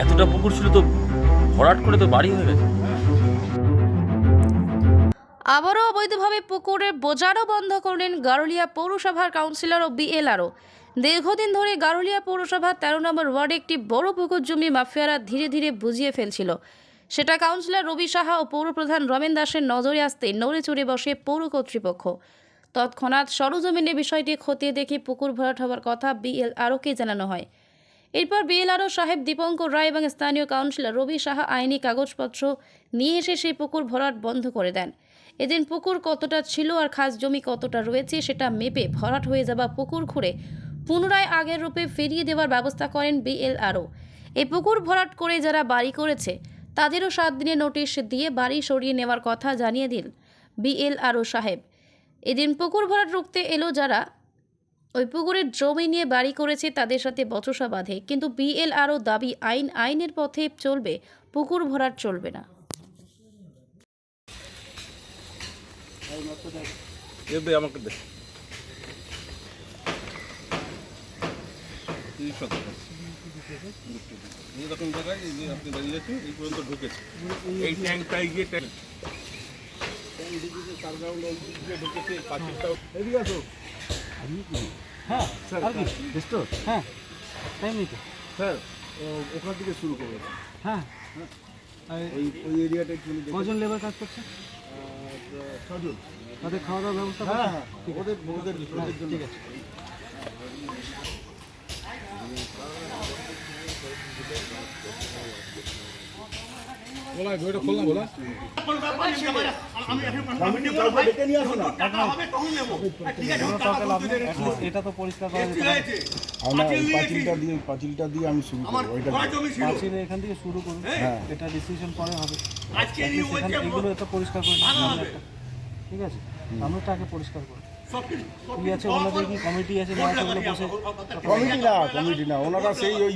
এতটা পুকুর ছিল তো ভরাট করে তো বাড়ি হয়ে গেছে। আবারও অবৈধভাবে পুকুরে বোঝানো বন্ধ করলেন গারুলিয়া পৌরসভার কাউন্সিলর ও বিএলআরও। দীর্ঘদিন ধরে গারুলিয়া পৌরসভার তেরো নম্বর ওয়ার্ডে একটি বড় পুকুর জমি মাফিয়ারা ধীরে ধীরে বুঝিয়ে ফেলছিল। সেটা কাউন্সিলর রবি সাহা ও পৌরপ্রধান রমেন দাসের নজরে আসতে নড়ে চড়ে বসে পৌর কর্তৃপক্ষ। তৎক্ষণাৎ সরজমিনে বিষয়টি খতিয়ে দেখে পুকুর ভরাট হওয়ার কথা বিএলআরওকে জানানো হয়। এরপর বিএলআরও সাহেব দীপঙ্কর রায় এবং স্থানীয় কাউন্সিলর রবি সাহা আইনি কাগজপত্র নিয়ে এসে সেই পুকুর ভরাট বন্ধ করে দেন। এদিন পুকুর কতটা ছিল আর খাস জমি কতটা রয়েছে সেটা মেপে ভরাট হয়ে যাওয়া পুকুর খুঁড়ে পুনরায় আগের রূপে ফিরিয়ে দেওয়ার ব্যবস্থা করেন বিএলআরও এই পুকুর ভরাট করে যারা বাড়ি করেছে, তাদেরও সাত দিনের নোটিশ দিয়ে বাড়ি সরিয়ে নেওয়ার কথা জানিয়ে দিন বিএলআরও সাহেব। এদিন পুকুর ভরাট রুখতে এলো যারা। ওই পুকুরের জমি নিয়ে বাড়ি করেছে তাদের সাথে বচসা বাঁধে, কিন্তু বিএলআরও দাবি, আইন আইনের পথে চলবে, পুকুর ভরাট চলবে না। জায়গায় এই আপনি এই পর্যন্ত ঢুকেছে। এই ট্যাঙ্কটা এই যে ট্যাঙ্ক হ্যাঁ স্যার হ্যাঁ। তাই তো স্যার ওখান থেকে শুরু করবে হ্যাঁ। আর ওই ওই এরিয়াটা একটু কজন লেবার কাজ করছে? ছজন। তাদের খাওয়া দাওয়ার ব্যবস্থা হ্যাঁ হ্যাঁ ওদের ওদের জন্য। ঠিক আছে বলা বইটা খুললাম বলা কোনো টাকা লাভ নেই at least এটা তো পরিষ্কার করা যেতে আমরা এই পাঁচিলটা দিয়ে পাঁচিলটা দিয়ে আমি শুরু করব ওইটা দিয়ে। পাঁচিলে এখান থেকে শুরু করুন। হ্যাঁ। এটা ডিসিশন পরে হবে। এগুলো তো পরিষ্কার করে। ঠিক আছে? আমরা তো আগে পরিষ্কার করি কি আছে ওনাদের কি কমিটি আছে? না বসে কমিটি না কমিটি না। ওনারা সেই ওই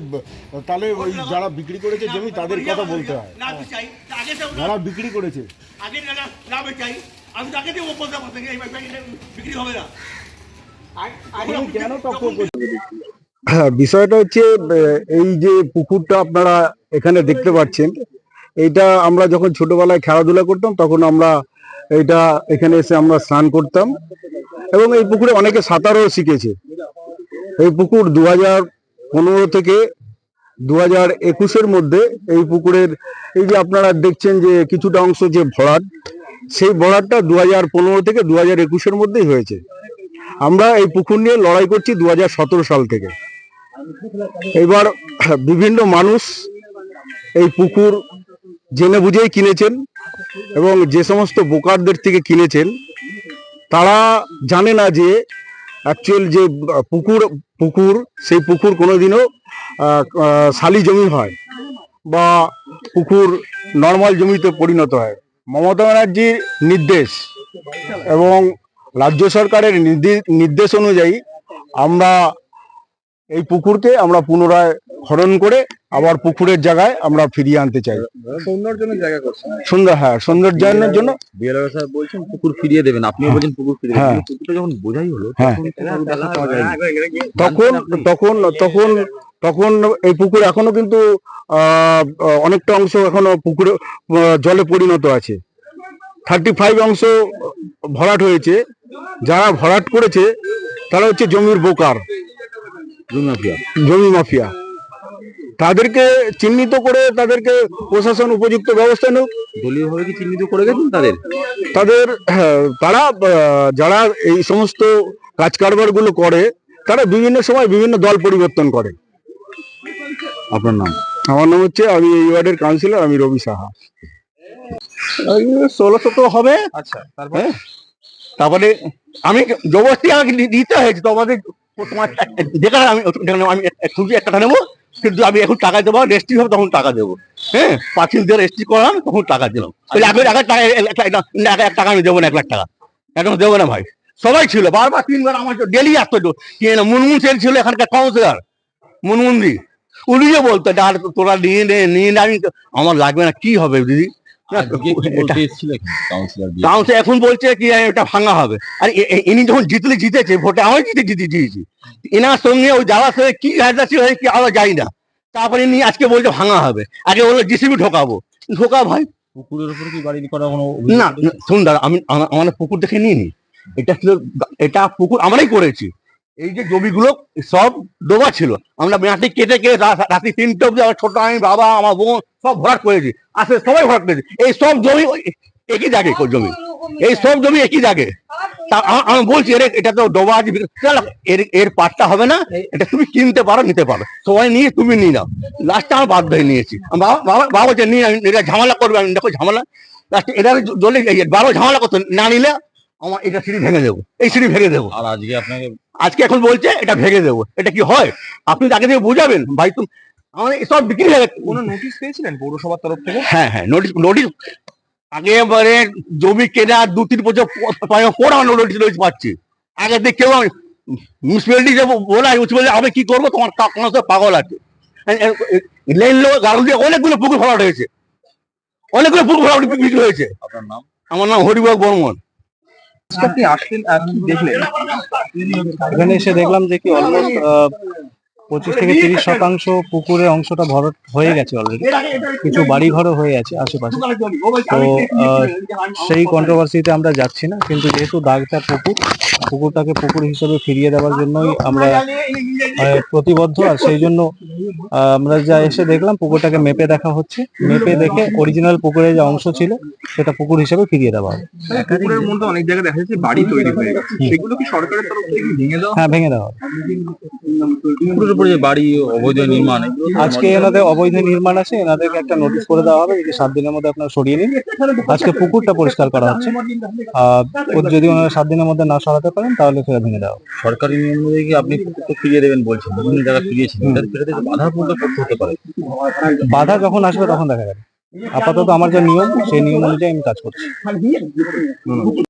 তাহলে ওই যারা বিক্রি করেছে জমি তাদের কথা বলতে হয়। না আমি চাই। আগে তো যারা বিক্রি করেছে। আগে না চাই। আমি তাকে দিয়ে বলতে পারতেন বিক্রি হবে না। কেন তখন হ্যাঁ বিষয়টা হচ্ছে এই যে পুকুরটা আপনারা এখানে দেখতে পাচ্ছেন এইটা আমরা যখন ছোটবেলায় খেলাধুলা করতাম তখন আমরা এটা এখানে এসে আমরা স্নান করতাম। এবং এই পুকুরে অনেকে সাঁতারও শিখেছে। এই পুকুর দু হাজার পনেরো থেকে দু হাজার একুশের মধ্যে এই পুকুরের এই যে আপনারা দেখছেন যে কিছুটা অংশ যে ভরাট, সেই ভরাটটা দু হাজার পনেরো থেকে দু হাজার একুশের মধ্যেই হয়েছে। আমরা এই পুকুর নিয়ে লড়াই করছি দু হাজার সতেরো সাল থেকে। এবার বিভিন্ন মানুষ এই পুকুর জেনে বুঝেই কিনেছেন এবং যে সমস্ত বোকারদের থেকে কিনেছেন তারা জানে না যে অ্যাকচুয়াল যে পুকুর পুকুর, সেই পুকুর কোনোদিনও শালি জমি হয় বা পুকুর নর্মাল জমিতে পরিণত হয়। মমতা ব্যানার্জির নির্দেশ এবং রাজ্য সরকারের নির্দেশ অনুযায়ী আমরা এই পুকুরকে আমরা পুনরায় খনন করে আবার পুকুরের জায়গায় আমরা ফিরিয়ে আনতে চাই। সৌন্দর্যের জায়গা করছেন। সুন্দর হ্যাঁ সৌন্দর্যায়নের জন্য। বিএলআর সাহেব বলছেন পুকুর ফিরিয়ে দেবেন আপনিও বলছেন পুকুর ফিরিয়ে দেবেন হ্যাঁ। পুকুরটা যখন বোঝাই হলো হ্যাঁ। তখন। তখন তখন তখন এই পুকুর এখনও কিন্তু আহ, অনেকটা অংশ এখনও পুকুরে জলে পরিণত আছে। থার্টি ফাইভ অংশ ভরাট হয়েছে। যারা ভরাট করেছে তারা হচ্ছে জমির বোকার। জমি মাফিয়া। জমি মাফিয়া। তাদেরকে চিহ্নিত করে তাদেরকে প্রশাসন উপযুক্ত ব্যবস্থা নেব দলীয়ভাবে কি চিহ্নিত করে গেছেন তাদের? তাদের হ্যাঁ, তারা যারা এই সমস্ত কাজ কারবারগুলো করে তারা বিভিন্ন সময় বিভিন্ন দল পরিবর্তন করে। আপনার নাম? আমার নাম হচ্ছে আমি এই ওয়ার্ডের কাউন্সিলর আমি রবি সাহা। ষোলোশো তো হবে। আচ্ছা হ্যাঁ। তারপরে আমি জবরদস্তি আমাকে দিতে হয়েছে তো আমাদের তোমার যেখানে আমি আমি খুবই একটা নেব। কিন্তু আমি এখন টাকা দেবো রেস্ট্রি হবে, তখন টাকা দেবো। হ্যাঁ? পাঁচিল দিয়ে রেস্ট্রি তখন টাকা দিলাম। আমি এক টাকা এক টাকা আমি দেবো না, এক লাখ টাকা। এখন দেবো না ভাই। সবাই ছিল, বারবার তিনবার আমার ডেলি আসতো মুনমুন সেন ছিল এখানকার কাউন্সিলর মুনমুন দি। উনিও বলতো তোরা নিয়ে নে নিয়ে নে। আমি আমার লাগবে না, কি হবে দিদি? কাউন্সিল এখন বলছে কি এটা ভাঙা হবে। আর ইনি যখন জিতলে জিতেছে ভোটে আমি জিতে জিতে দিয়েছি এনার সঙ্গে ওই যাওয়ার সঙ্গে কি হাজার হয়ে কি আমরা যাই না। তারপরে ইনি আজকে বলছে ভাঙা হবে। আগে বলল জিসিবি ঢোকাবো। ঢোকা ভাই। পুকুরের উপর কি বাড়ি করা কোনো না শুন দাদা আমি আমা- আমার পুকুর দেখে নিয়ে নি এটা ছিল এটা পুকুর আমরাই করেছি। এই যে জমিগুলো সব ডোবা ছিল। আমরা মাটি কেটে কেটে রাত্রি তিনটে অব্দি আমার ছোট আমি বাবা আমার বোন সব ভরাট করেছি। আসলে সবাই ভরাট করেছি এই সব জমি একই জাগে জমি। এই সব জমি একই জাগে। আমি বলছি এর এটা তো ডোবা আছে এর এর পাটটা হবে না এটা তুমি কিনতে পারো নিতে পারো। সবাই নিয়ে তুমি নিয়ে নাও। লাস্টে আমার বাধ্য হয়ে নিয়েছি। বাবা বলছে নিয়ে এটা ঝামেলা করবে আমি দেখো ঝামেলা। লাস্টে এটা জলে বারো ঝামেলা করতো না নিলে আমার এটা সিঁড়ি ভেঙে দেবো। এই সিঁড়ি ভেঙে দেবো। আর আজকে আপনাকে আজকে এখন বলছে এটা ভেঙে দেবো। এটা কি হয়? আপনি তাকে দিয়ে বুঝাবেন ভাই তুমি আমার সব বিক্রি হয়ে গেছে। কোনো নোটিশ পেয়েছিলেন পৌরসভার তরফ থেকে? হ্যাঁ হ্যাঁ নোটিশ নোটিশ আগে এবারে জমি কেনা দু তিন বছর প- পর আমরা নোটিশ নোটিশ পাচ্ছি। আগে দিয়ে কেউ মিউনিসিপ্যালিটি যে বলে মিউনিসিপ্যালিটি আমি কি করব? তোমার কোনো পাগল আছে। লেন লো গাড়ি দিয়ে অনেকগুলো পুকুর ফলাট হয়েছে। অনেকগুলো পুকুর ফলাট বিক্রি হয়েছে। আপনার নাম? আমার নাম হরিবাগ বর্মন। আপনি আসলেন আর কি দেখলেন? এখানে এসে দেখলাম যে কি অলমোস্ট পঁচিশ থেকে তিরিশ শতাংশ পুকুরের অংশটা ভরট হয়ে গেছে অলরেডি কিছু বাড়ি ঘরও হয়ে আছে আশেপাশে। তো সেই কন্ট্রোভার্সিতে আমরা যাচ্ছি না কিন্তু যেহেতু দাগটা পুকুর পুকুরটাকে পুকুর হিসেবে ফিরিয়ে দেওয়ার জন্যই আমরা প্রতিবদ্ধ আর সেই জন্য আমরা যা এসে দেখলাম পুকুরটাকে মেপে দেখা হচ্ছে। মেপে দেখে অরিজিনাল পুকুরের যে অংশ ছিল সেটা পুকুর হিসেবে ফিরিয়ে দেওয়া হবে। পুকুরের মধ্যে অনেক জায়গায় দেখা যাচ্ছে বাড়ি তৈরি হয়ে গেছে। সেগুলো কি সরকারের তরফ থেকে ভেঙে দেওয়া হ্যাঁ ভেঙে দেওয়া হবে। উপরে যে বাড়ি অবৈধ নির্মাণ আজকে এনাদের অবৈধ নির্মাণ আছে এনাদেরকে একটা নোটিশ করে দেওয়া হবে যে সাত দিনের মধ্যে আপনারা সরিয়ে নিন। আজকে পুকুরটা পরিষ্কার করা হচ্ছে। আর যদি ওনারা সাত দিনের মধ্যে না সরাতে পারেন তাহলে সেটা ভেঙে দেওয়া। সরকারি নিয়ম অনুযায়ী কি আপনি পুকুরটা ফিরিয়ে দেবেন বলছেন? বিভিন্ন জায়গায় ফিরিয়েছেন ফেরাতে বাধা করতে হতে পারে। বাধা যখন আসবে তখন দেখা যাবে। আপাতত আমার যে নিয়ম সেই নিয়ম অনুযায়ী আমি কাজ করছি।